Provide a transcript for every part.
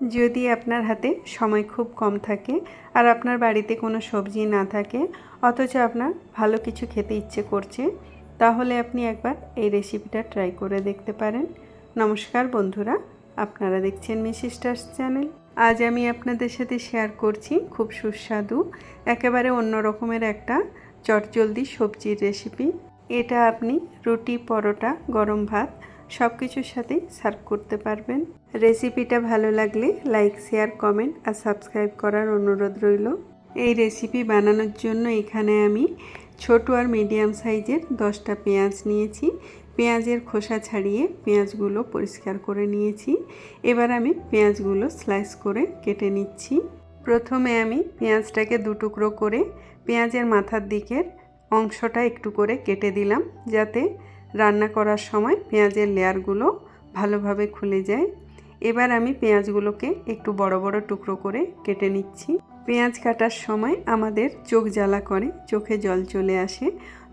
যদি আপনার হাতে সময় খুব কম থাকে আর আপনার বাড়িতে কোনো সবজি না থাকে, অথচ আপনার ভালো কিছু খেতে ইচ্ছে করছে, তাহলে আপনি একবার এই রেসিপিটা ট্রাই করে দেখতে পারেন। নমস্কার বন্ধুরা, আপনারা দেখছেন মিসিস্টার্স চ্যানেল। আজ আমি আপনাদের সাথে শেয়ার করছি খুব সুস্বাদু, একেবারে অন্য রকমের একটা চটজলদি সবজির রেসিপি এটা আপনি রুটি, পরোটা, গরম ভাত সব কিছুর সাথেই সার্ভ করতে পারবেন। রেসিপিটা ভালো লাগলে লাইক, শেয়ার, কমেন্ট আর সাবস্ক্রাইব করার অনুরোধ রইল। এই রেসিপি বানানোর জন্য এখানে আমি ছোট আর মিডিয়াম সাইজের দশটা পেঁয়াজ নিয়েছি। পেঁয়াজের খোসা ছাড়িয়ে পেঁয়াজগুলো পরিষ্কার করে নিয়েছি। এবার আমি পেঁয়াজগুলো স্লাইস করে কেটে নিচ্ছি। প্রথমে আমি পেঁয়াজটাকে দু টুকরো করে পেঁয়াজের মাথার দিকের অংশটা একটু করে কেটে দিলাম, যাতে রান্না করার সময় পেঁয়াজের লেয়ারগুলো ভালোভাবে খুলে যায়। এবার আমি পেঁয়াজগুলোকে একটু বড় বড় টুকরো করে কেটে নিচ্ছি। পেঁয়াজ কাটার সময় আমাদের চোখ জ্বালা করে, চোখে জল চলে আসে।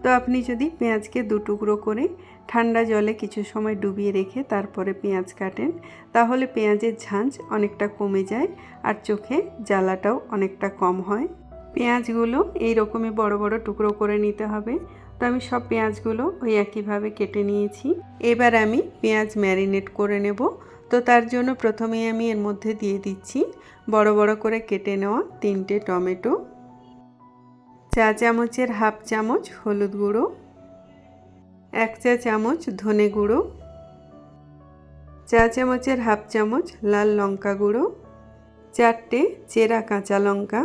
তো আপনি যদি পেঁয়াজকে দু টুকরো করে ঠান্ডা জলে কিছু সময় ডুবিয়ে রেখে তারপরে পেঁয়াজ কাটেন, তাহলে পেঁয়াজের ঝাঁঝ অনেকটা কমে যায় আর চোখে জ্বালাটাও অনেকটা কম হয়। পেঁয়াজগুলো এই রকমই বড় বড় টুকরো করে নিতে হবে। তো আমি সব পেঁয়াজগুলো ওই একইভাবে কেটে নিয়েছি। এবার আমি পেঁয়াজ ম্যারিনেট করে নেব। তো তার জন্য প্রথমেই আমি এর মধ্যে দিয়ে দিচ্ছি বড় বড় করে কেটে নেওয়া তিনটে টমেটো, চা চামচের হাফ চামচ হলুদ গুঁড়ো, এক চা চামচ ধনে গুঁড়ো, চা চামচের হাফ চামচ লাল লঙ্কা গুঁড়ো, চারটে চেরা কাঁচা লঙ্কা,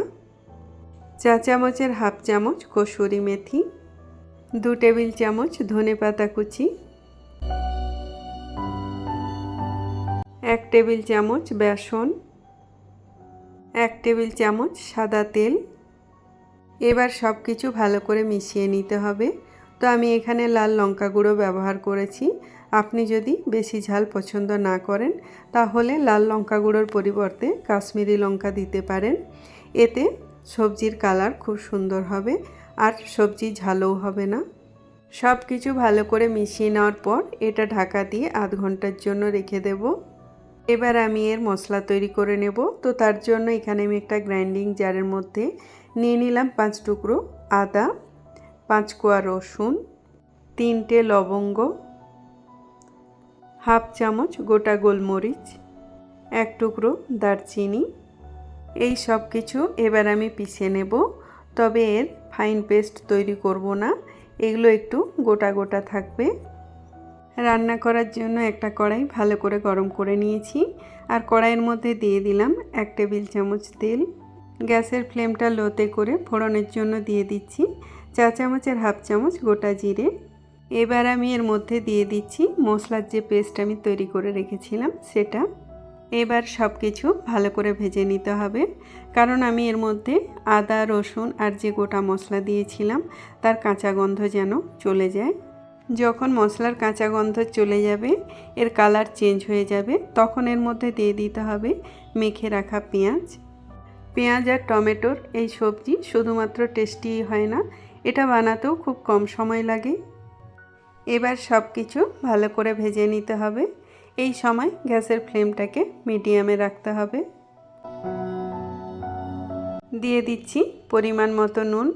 চা চামচের হাফ চামচ কসুরি মেথি দু টেবিল চামচ ধনে পাতা কুচি, এক টেবিল চামচ বেসন, এক টেবিল চামচ সাদা তেল। এবার সব কিছু ভালো করে মিশিয়ে নিতে হবে। তো আমি এখানে লাল লঙ্কা গুঁড়ো ব্যবহার করেছি। আপনি যদি বেশি ঝাল পছন্দ না করেন, তাহলে লাল লঙ্কা গুঁড়োর পরিবর্তে কাশ্মীরি লঙ্কা দিতে পারেন। এতে সবজির কালার খুব সুন্দর হবে। আর সবজি ঝালও হবে না। সব কিছু ভালো করে মিশিয়ে নেওয়ার পর এটা ঢাকা দিয়ে আধ ঘণ্টার জন্য রেখে দেব। এবার আমি এর মশলা তৈরি করে নেব। তো তার জন্য এখানে আমি একটা গ্রাইন্ডিং জারের মধ্যে নিয়ে নিলাম পাঁচ টুকরো আদা, পাঁচ কোয়া রসুন, তিনটে লবঙ্গ, হাফ চামচ গোটা গোলমরিচ, এক টুকরো দারচিনি। এই সব কিছু এবার আমি পিষে নেব। তবে এর ফাইন পেস্ট তৈরি করব না, এগুলো একটু গোটা গোটা থাকবে। রান্না করার জন্য একটা কড়াই ভালো করে গরম করে নিয়েছি, আর কড়াইয়ের মধ্যে দিয়ে দিলাম এক টেবিল চামচ তেল। গ্যাসের ফ্লেমটা লোতে করে ফোড়নের জন্য দিয়ে দিচ্ছি চা চামচের হাফ চামচ গোটা জিরে। এবার আমি এর মধ্যে দিয়ে দিচ্ছি মশলার যে পেস্ট আমি তৈরি করে রেখেছিলাম, সেটা এবার সব কিছু ভালো করে ভেজে নিতে হবে। কারণ আমি এর মধ্যে আদা, রসুন আর যে গোটা মশলা দিয়েছিলাম, তার কাঁচা গন্ধ যেন চলে যায়। যখন মশলার কাঁচা গন্ধ চলে যাবে, এর কালার চেঞ্জ হয়ে যাবে, তখন এর মধ্যে দিয়ে দিতে হবে মেখে রাখা পেঁয়াজ। পেঁয়াজ আর টমেটোর এই সবজি শুধুমাত্র টেস্টি হয় না, এটা বানাতেও খুব কম সময় লাগে। এবার সব কিছু ভালো করে ভেজে নিতে হবে। এই সময় গ্যাসের ফ্লেমটাকে মিডিয়ামে রাখতে হবে। দিয়ে দিচ্ছি পরিমাণ মতো নুন।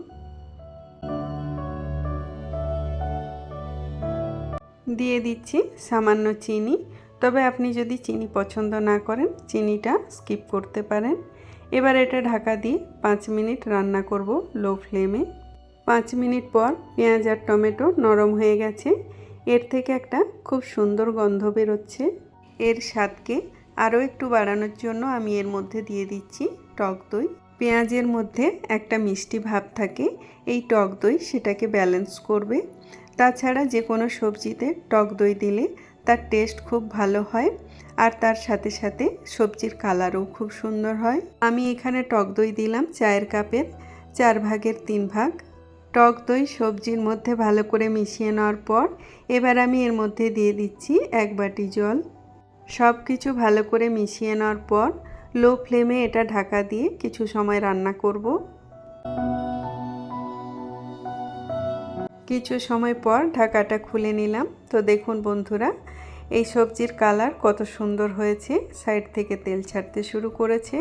দিয়ে দিচ্ছি সামান্য চিনি। তবে আপনি যদি চিনি পছন্দ না করেন, চিনিটা স্কিপ করতে পারেন। এবার এটা ঢাকা দিয়ে পাঁচ মিনিট রান্না করব লো ফ্লেমে। পাঁচ মিনিট পর পেঁয়াজ আর টমেটো নরম হয়ে গেছে। এর থেকে একটা খুব সুন্দর গন্ধ বেরোচ্ছে। এর স্বাদকে আরও একটু বাড়ানোর জন্য আমি এর মধ্যে দিয়ে দিচ্ছি টক দই। পেঁয়াজের মধ্যে একটা মিষ্টি ভাব থাকে, এই টক দই সেটাকে ব্যালেন্স করবে। তাছাড়া যে কোনো সবজিতে টক দই দিলে তার টেস্ট খুব ভালো হয় আর তার সাথে সাথে সবজির কালারও খুব সুন্দর হয়। আমি এখানে টক দই দিলাম চায়ের কাপের, চার ভাগের তিন ভাগ। টক দই সবজির মধ্যে ভালো করে মিশিয়ে নেওয়ার পর এবার আমি এর মধ্যে দিয়ে দিচ্ছি এক বাটি জল। সব কিছু ভালো করে মিশিয়ে নেওয়ার পর লো ফ্লেমে এটা ঢাকা দিয়ে কিছু সময় রান্না করব। কিছু সময় পর ঢাকাটা খুলে নিলাম। তো দেখুন বন্ধুরা, এই সবজির কালার কত সুন্দর হয়েছে। সাইড থেকে তেল ছাড়তে শুরু করেছে।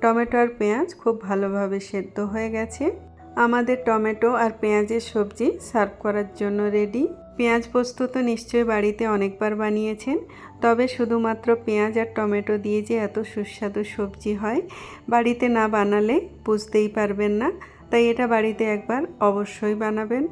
টমেটো আর পেঁয়াজ খুব ভালোভাবে সেদ্ধ হয়ে গেছে। আমাদের টমেটো আর পেঁয়াজের সবজি সার্ভ করার জন্য রেডি। পেঁয়াজ পোস্ত তো নিশ্চয়ই বাড়িতে অনেকবার বানিয়েছেন, তবে শুধুমাত্র পেঁয়াজ আর টমেটো দিয়ে যে এত সুস্বাদু সবজি হয়, বাড়িতে না বানালে বুঝতেই পারবেন না। তাই এটা বাড়িতে একবার অবশ্যই বানাবেন।